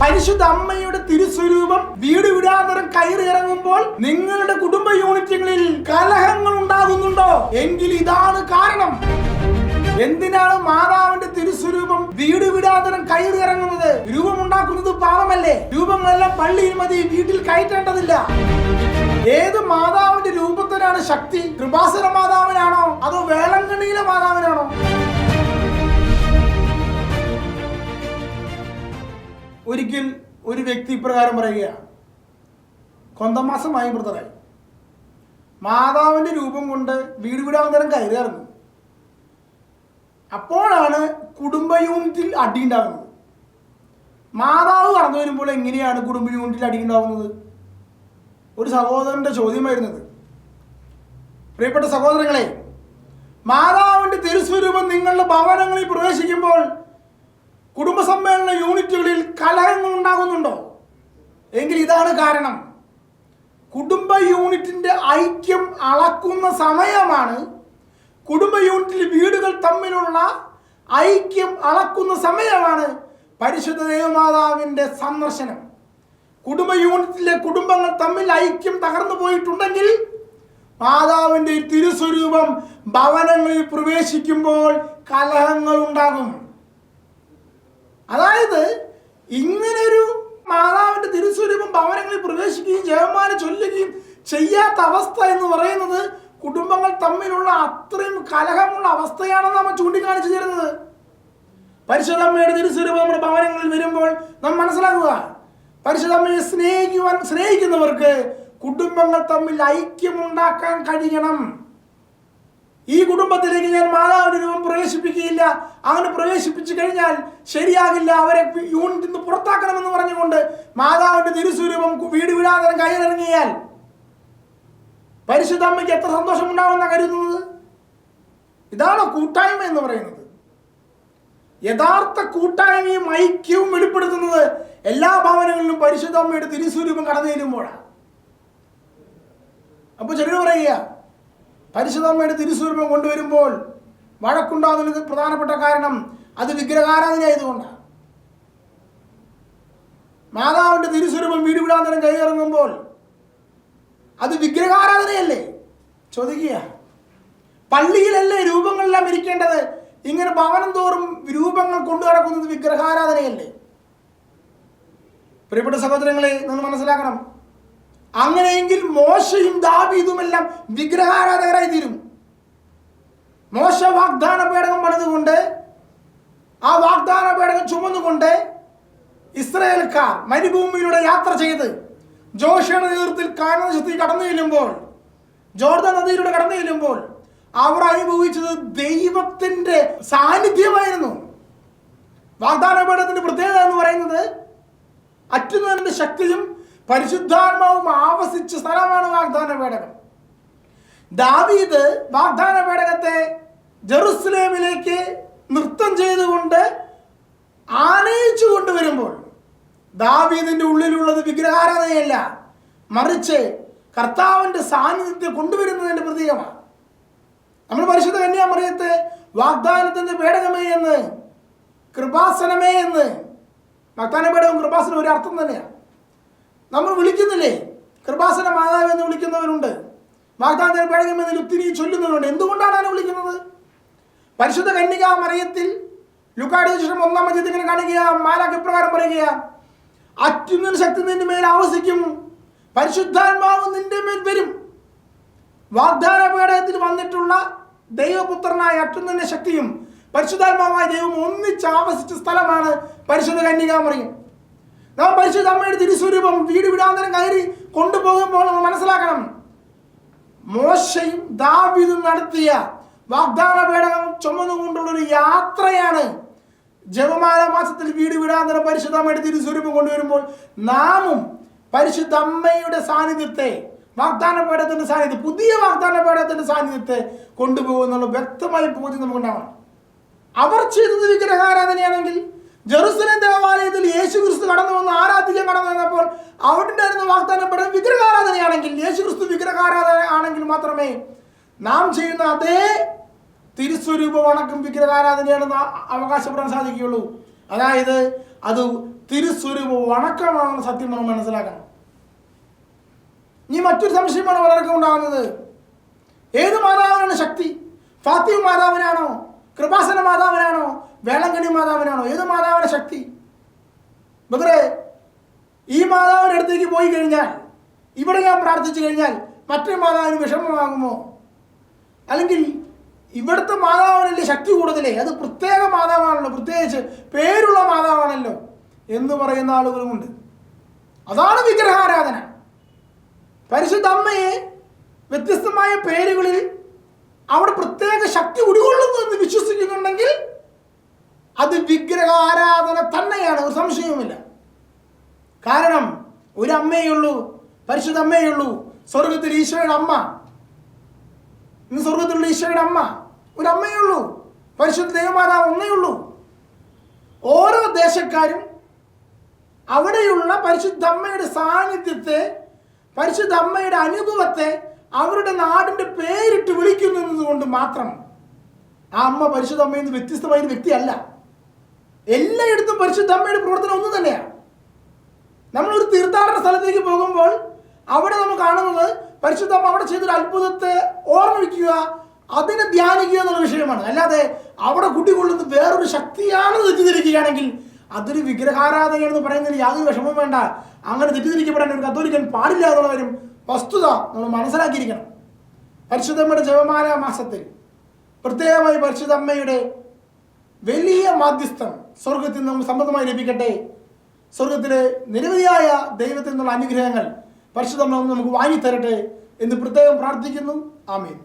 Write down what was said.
പരിശുദ്ധ അമ്മയുടെ തിരുസ്വരൂപം വീട് വിടാന്തരം കയറി ഇറങ്ങുമ്പോൾ നിങ്ങളുടെ കുടുംബ യൂണിറ്റുകളിൽ കലഹങ്ങൾ ഉണ്ടാകുന്നുണ്ടോ? എങ്കിൽ ഇതാണ് കാരണം. എന്തിനാണ് മാതാവിന്റെ തിരുസ്വരൂപം വീട് വിടാതരം കയറി ഇറങ്ങുന്നത്? രൂപം ഉണ്ടാക്കുന്നത് പാപമല്ലേ? രൂപങ്ങളെല്ലാം പള്ളിയിൽ മതി വീട്ടിൽ കയറ്റേണ്ടതില്ല. ഏത് മാതാവിന്റെ രൂപത്തിനാണ് ശക്തി? കൃപാസന മാതാവിനാണോ? അതോ വേളങ്കണിയിലെ മാതാവിനാണോ? ഒരിക്കൽ ഒരു വ്യക്തി ഇപ്രകാരം പറയുകയാണ്. കൊന്തമാസമായി മൃതരായി മാതാവിന്റെ രൂപം കൊണ്ട് വീട് വീടാന്തരം കയറി ഇറങ്ങും അപ്പോഴാണ് കുടുംബ യൂണിറ്റിൽ അടി ഉണ്ടാകുന്നത്. മാതാവ് കടന്നു വരുമ്പോൾ എങ്ങനെയാണ് കുടുംബ യൂണിറ്റിൽ അടി ഉണ്ടാകുന്നത്? ഒരു സഹോദരന്റെ ചോദ്യമായിരുന്നത്. പ്രിയപ്പെട്ട സഹോദരങ്ങളെ മാതാവിന്റെ തിരുസ്വരൂപം നിങ്ങളുടെ ഭവനങ്ങളിൽ പ്രവേശിക്കുമ്പോൾ കുടുംബ സമ്മേളന യൂണിറ്റുകളിൽ കലഹങ്ങൾ ഉണ്ടാകുന്നുണ്ടോ? എങ്കിൽ ഇതാണ് കാരണം. കുടുംബ യൂണിറ്റിന്റെ ഐക്യം അളക്കുന്ന സമയമാണ് കുടുംബ യൂണിറ്റിൽ വീടുകൾ തമ്മിലുള്ള ഐക്യം അളക്കുന്ന സമയമാണ് പരിശുദ്ധ ദേവമാതാവിന്റെ സന്ദർശനം. കുടുംബ യൂണിറ്റിലെ കുടുംബങ്ങൾ തമ്മിൽ ഐക്യം തകർന്നു പോയിട്ടുണ്ടെങ്കിൽ മാതാവിന്റെ ഈ തിരുസ്വരൂപം ഭവനങ്ങളിൽ പ്രവേശിക്കുമ്പോൾ കലഹങ്ങൾ ഉണ്ടാകും. അതായത് ഇങ്ങനൊരു മാതാവിന്റെ തിരുസ്വരൂപം ഭവനങ്ങളിൽ പ്രവേശിക്കുകയും ജയമാല ചൊല്ലുകയും ചെയ്യാത്ത അവസ്ഥ എന്ന് പറയുന്നത് കുടുംബങ്ങൾ തമ്മിലുള്ള അത്രയും കലഹമുള്ള അവസ്ഥയാണെന്ന് നമ്മൾ ചൂണ്ടിക്കാണിച്ചു തരുന്നത്. പരിശുദ്ധമ്മയുടെ തിരുസ്വരൂപം നമ്മുടെ ഭവനങ്ങളിൽ വരുമ്പോൾ നാം മനസ്സിലാക്കുക. പരിശുദ്ധമ്മയെ സ്നേഹിക്കുവാൻ സ്നേഹിക്കുന്നവർക്ക് കുടുംബങ്ങൾ തമ്മിൽ ഐക്യമുണ്ടാക്കാൻ കഴിയണം. ഈ കുടുംബത്തിലേക്ക് ഞാൻ മാതാവിന്റെ രൂപം പ്രവേശിപ്പിക്കുകയില്ല. അങ്ങനെ പ്രവേശിപ്പിച്ചു കഴിഞ്ഞാൽ ശരിയാകില്ല. അവരെ യൂണിറ്റിൽ നിന്ന് പുറത്താക്കണമെന്ന് പറഞ്ഞുകൊണ്ട് മാതാവിന്റെ തിരുസ്വരൂപം വീട് വിടാതരം കയ്യിലിറങ്ങിയാൽ പരിശുദ്ധ അമ്മയ്ക്ക് എത്ര സന്തോഷം ഉണ്ടാവുന്ന കരുതുന്നത്? ഇതാണ് കൂട്ടായ്മ എന്ന് പറയുന്നത്. യഥാർത്ഥ കൂട്ടായ്മയും ഐക്യവും വെളിപ്പെടുത്തുന്നത് എല്ലാ ഭവനങ്ങളിലും പരിശുദ്ധ അമ്മയുടെ തിരുസ്വരൂപം കടന്നു ചെല്ലുമ്പോഴാണ് അപ്പൊ ചെറിയ പറയുക പരിശുദ്ധമ്മയുടെ തിരുസ്വരൂപം കൊണ്ടുവരുമ്പോൾ വഴക്കുണ്ടാകുന്നതിന് പ്രധാനപ്പെട്ട കാരണം അത് വിഗ്രഹാരാധന ആയതുകൊണ്ടാണ് മാതാവിന്റെ തിരുസ്വരൂപം വീടുവിടാന്തരം കൈയിറങ്ങുമ്പോൾ അത് വിഗ്രഹാരാധനയല്ലേ? ചോദിക്കുക. പള്ളിയിലല്ലേ രൂപങ്ങളെല്ലാം ഇരിക്കേണ്ടത്? ഇങ്ങനെ ഭവനം തോറും രൂപങ്ങൾ കൊണ്ടു നടക്കുന്നത് വിഗ്രഹാരാധനയല്ലേ? പ്രിയപ്പെട്ട സഹോദരങ്ങളെ നിങ്ങൾ മനസ്സിലാക്കണം. അങ്ങനെയെങ്കിൽ മോശയും ദാവീദുമെല്ലാം വിഗ്രഹാരാധകരായി തീരും. മോശ വാഗ്ദാന പേടകം പണിതുകൊണ്ട് ആ വാഗ്ദാന പേടകം ചുമന്നുകൊണ്ട് ഇസ്രയേൽക്കാർ മരുഭൂമിയിലൂടെ യാത്ര ചെയ്ത് ജോഷയുടെ നേതൃത്വത്തിൽ കാനദേശത്തിൽ കടന്നു ചെല്ലുമ്പോൾ ജോർദ നദിയിലൂടെ കടന്നു ചെല്ലുമ്പോൾ അവർ അനുഭവിച്ചത് ദൈവത്തിന്റെ സാന്നിധ്യമായിരുന്നു. വാഗ്ദാന പേടകത്തിന്റെ പ്രത്യേകത എന്ന് പറയുന്നത് അറ്റുന്നതിന്റെ ശക്തിയും പരിശുദ്ധാത്മാവും ആവസിച്ച സ്ഥലമാണ് വാഗ്ദാന പേടകം. ദാവീദ് വാഗ്ദാന പേടകത്തെ ജെറുസലേമിലേക്ക് നൃത്തം ചെയ്തുകൊണ്ട് ആനയിച്ചു കൊണ്ടുവരുമ്പോൾ ദാവീദിന്റെ ഉള്ളിലുള്ളത് വിഗ്രഹാരാധനയല്ല മറിച്ച് കർത്താവിന്റെ സാന്നിധ്യത്തെ കൊണ്ടുവരുന്നതിന്റെ പ്രതീകമാണ്. നമ്മൾ പരിശുദ്ധ കന്യാമറിയത്തെ വാഗ്ദാനത്തിന്റെ പേടകമേ എന്ന് കൃപാസനമേ എന്ന് വാഗ്ദാന പേടകം കൃപാസനം ഒരു അർത്ഥം തന്നെയാണ്. നമ്മൾ വിളിക്കുന്നില്ലേ? കൃപാസന മാതാവ് എന്ന് വിളിക്കുന്നവരുണ്ട്. വാഗ്ദാന പേടകം എന്ന് ലുത്തിനി ചൊല്ലുന്നവരുണ്ട്. എന്തുകൊണ്ടാണ് അതിനെ വിളിക്കുന്നത്? പരിശുദ്ധ കന്യക മറിയത്തിൽ ലുക്കാടിശേഷം ഒന്നാം അധ്യയത്തിൽ ഇങ്ങനെ മാലാക്ക് ഇപ്രകാരം പറയുക അത്യുന്നത ശക്തി നിന്റെ മേൽ ആവസിക്കും. പരിശുദ്ധാത്മാവ് നിന്റെ മേൽ വരും. വാഗ്ദാന പേടകത്തിൽ വന്നിട്ടുള്ള ദൈവപുത്രനായ അറ്റുന്നതിന്റെ ശക്തിയും പരിശുദ്ധാത്മാവായ ദൈവം ഒന്നിച്ച് ആവസിച്ച സ്ഥലമാണ് പരിശുദ്ധ കന്യകാമറിയും നാം പരിശുദ്ധ അമ്മയുടെ തിരുസ്വരൂപം വീട് വിടാന്തരം കയറി കൊണ്ടുപോകുമ്പോൾ നമ്മൾ മനസ്സിലാക്കണം. മോശയും ദാവീദും നടത്തിയ വാഗ്ദാന പേടകം ചുമന്നുകൊണ്ടുള്ള ഒരു യാത്രയാണ്. ജപമാല മാസത്തിൽ വീട് വിടാന്തരം പരിശുദ്ധ അമ്മയുടെ തിരുസ്വരൂപം കൊണ്ടുവരുമ്പോൾ നാമും പരിശുദ്ധ അമ്മയുടെ സാന്നിധ്യത്തെ വാഗ്ദാന പേടത്തിന്റെ സാന്നിധ്യം പുതിയ വാഗ്ദാന പേടത്തിന്റെ സാന്നിധ്യത്തെ കൊണ്ടുപോകുന്നുള്ള വ്യക്തമായ ബോധ്യം നമുക്കുണ്ടാവണം. അവർ ചെയ്തത് വിഗ്രഹാരാധനയാണെങ്കിൽ ജെറുസലേം ദേവാലയത്തിൽ യേശു ക്രിസ്തു കടന്നു വന്ന് ആരാധിക്കാൻ കടന്നു വന്നപ്പോൾ അവിടെ ഉണ്ടായിരുന്ന വാഗ്ദാനപ്പെടുന്ന വിഗ്രഹാരാധനയാണെങ്കിൽ യേശു ക്രിസ്തു വിഗ്രഹാരാധന ആണെങ്കിൽ മാത്രമേ നാം ചെയ്യുന്ന അതേ തിരുസ്വരൂപ വണക്കം വിഗ്രഹാരാധനയാണെന്ന് അവകാശപ്പെടാൻ സാധിക്കുകയുള്ളൂ. അതായത് അത് തിരുസ്വരൂപ വണക്കമാണെന്ന് സത്യം നമ്മൾ മനസ്സിലാക്കണം. ഇനി മറ്റൊരു സംശയമാണ് പലർക്കും ഉണ്ടാകുന്നത്. ഏത് മാതാവിനാണ് ശക്തി? ഫാത്തിമ മാതാവിനാണോ? കൃപാസന മാതാവിനാണോ? വേളങ്കണി മാതാവിനാണോ? ഏത് മാതാവിന്റെ ശക്തി? ബദറെ ഈ മാതാവിന്റെ അടുത്തേക്ക് പോയി കഴിഞ്ഞാൽ ഇവിടെ ഞാൻ പ്രാർത്ഥിച്ചു കഴിഞ്ഞാൽ മറ്റേ മാതാവിന് വിഷമമാകുമോ? അല്ലെങ്കിൽ ഇവിടുത്തെ മാതാവിനല്ലേ ശക്തി കൂടുതലേ? അത് പ്രത്യേക മാതാവാണല്ലോ പ്രത്യേകിച്ച് പേരുള്ള മാതാവാണല്ലോ എന്ന് പറയുന്ന ആളുകളുമുണ്ട്. അതാണ് വിഗ്രഹാരാധന. പരിശുദ്ധ അമ്മയെ വ്യത്യസ്തമായ പേരുകളിൽ അവിടെ പ്രത്യേക ശക്തി ഉടികൊള്ളുന്നു എന്ന് വിശ്വസിക്കുന്നുണ്ടെങ്കിൽ അത് തന്നെയാണ് ഒരു സംശയവുമില്ല. കാരണം ഒരു അമ്മയുള്ളൂ പരിശുദ്ധ അമ്മയുള്ളൂ സ്വർഗത്തിൽ ഈശോയുടെ അമ്മ. ഇന്ന് സ്വർഗത്തിലുള്ള ഈശോയുടെ അമ്മ. ഒരു അമ്മയുള്ളൂ പരിശുദ്ധ ദൈവമാതാവ് ഒന്നേയുള്ളൂ ഓരോ ദേശക്കാരും അവിടെയുള്ള പരിശുദ്ധ അമ്മയുടെ സാന്നിധ്യത്തെ പരിശുദ്ധ അമ്മയുടെ അനുഭവത്തെ അവരുടെ നാടിന്റെ പേരിട്ട് വിളിക്കുന്നതുകൊണ്ട് മാത്രം ആ അമ്മ പരിശുദ്ധ അമ്മയിൽ നിന്ന് വ്യത്യസ്തമായ വ്യക്തിയല്ല. എല്ലായിടത്തും പരിശുദ്ധ അമ്മയുടെ പ്രവർത്തനം ഒന്നും തന്നെയാണ് ഒരു തീർത്ഥാടന സ്ഥലത്തേക്ക് പോകുമ്പോൾ അവിടെ നമ്മൾ കാണുന്നത് പരിശുദ്ധ അമ്മ അവിടെ ചെയ്തൊരു അത്ഭുതത്തെ ഓർമ്മിക്കുക അതിനെ ധ്യാനിക്കുക എന്നുള്ള വിഷയമാണ്. അല്ലാതെ അവിടെ കുട്ടികൊള്ളുന്ന വേറൊരു ശക്തിയാണ് തെറ്റിദ്ധരിക്കുകയാണെങ്കിൽ അതൊരു വിഗ്രഹാരാധനയാണെന്ന് പറയുന്നതിന് യാതൊരു വിഷമവും വേണ്ട. അങ്ങനെ തെറ്റിദ്ധരിക്കപ്പെടാൻ ഒരു കത്തോലിക്കൻ പാടില്ല എന്നുള്ള കാര്യം വസ്തുത നമ്മൾ മനസ്സിലാക്കിയിരിക്കണം. പരിശുദ്ധമ്മയുടെ ജപമാല മാസത്തിൽ പ്രത്യേകമായി പരിശുദ്ധ അമ്മയുടെ വലിയ മാധ്യസ്ഥം സ്വർഗത്തിൽ നമുക്ക് സമ്പദമായി ലഭിക്കട്ടെ. സ്വർഗത്തിലെ നിരവധിയായ ദൈവത്തിൽ നിന്നുള്ള അനുഗ്രഹങ്ങൾ പരിശുദ്ധം നമുക്ക് വാങ്ങിത്തരട്ടെ എന്ന് പ്രത്യേകം പ്രാർത്ഥിക്കുന്നു. ആമീൻ.